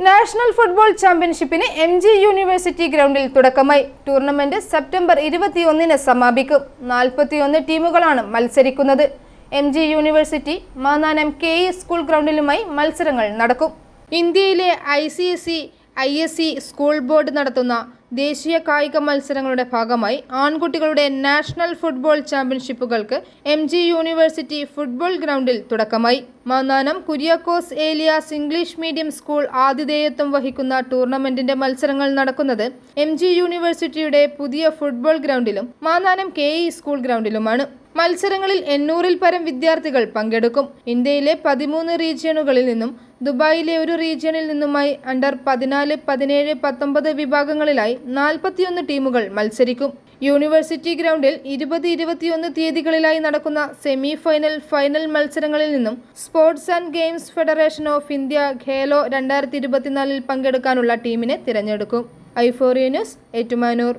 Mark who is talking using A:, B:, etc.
A: National football ചാമ്പ്യൻഷിപ്പിന് M G university ഗ്രൗണ്ടിൽ തുടക്കമായി. ടൂർണമെന്റ് സെപ്റ്റംബർ ഇരുപത്തിയൊന്നിന് സമാപിക്കും. നാൽപ്പത്തിയൊന്ന് ടീമുകളാണ് മത്സരിക്കുന്നത്. M G university Mannanam K E school ഗ്രൗണ്ടിലുമായി മത്സരങ്ങൾ നടക്കും. ഇന്ത്യയിലെ I I S C school board നടത്തുന്ന ദേശീയ കായിക മത്സരങ്ങളുടെ ഭാഗമായി ആൺകുട്ടികളുടെ നാഷണൽ ഫുട്ബോൾ ചാമ്പ്യൻഷിപ്പുകൾക്ക് എം ജി യൂണിവേഴ്സിറ്റി ഫുട്ബോൾ ഗ്രൗണ്ടിൽ തുടക്കമായി. Mannanam Kuriakose Elias English medium school ആതിഥേയത്വം വഹിക്കുന്ന ടൂർണമെന്റിന്റെ മത്സരങ്ങൾ നടക്കുന്നത് എം ജി യൂണിവേഴ്സിറ്റിയുടെ പുതിയ ഫുട്ബോൾ ഗ്രൗണ്ടിലും മാന്നാനം കെ ഇ സ്കൂൾ ഗ്രൗണ്ടിലുമാണ്. മത്സരങ്ങളിൽ എണ്ണൂറിൽ പരം വിദ്യാർത്ഥികൾ പങ്കെടുക്കും. ഇന്ത്യയിലെ പതിമൂന്ന് റീജിയണുകളിൽ നിന്നും ദുബായിലെ ഒരു റീജിയണിൽ നിന്നുമായി അണ്ടർ പതിനാല് പതിനേഴ് പത്തൊമ്പത് വിഭാഗങ്ങളിലായി നാൽപ്പത്തിയൊന്ന് ടീമുകൾ മത്സരിക്കും. യൂണിവേഴ്സിറ്റി ഗ്രൗണ്ടിൽ ഇരുപത് ഇരുപത്തിയൊന്ന് തീയതികളിലായി നടക്കുന്ന സെമി ഫൈനൽ ഫൈനൽ മത്സരങ്ങളിൽ നിന്നും sports and games federation of India Khelo രണ്ടായിരത്തി ഇരുപത്തിനാലിൽ പങ്കെടുക്കാനുള്ള ടീമിനെ തിരഞ്ഞെടുക്കും. ഐഫോറിയ ന്യൂസ് ഏറ്റുമാനൂർ.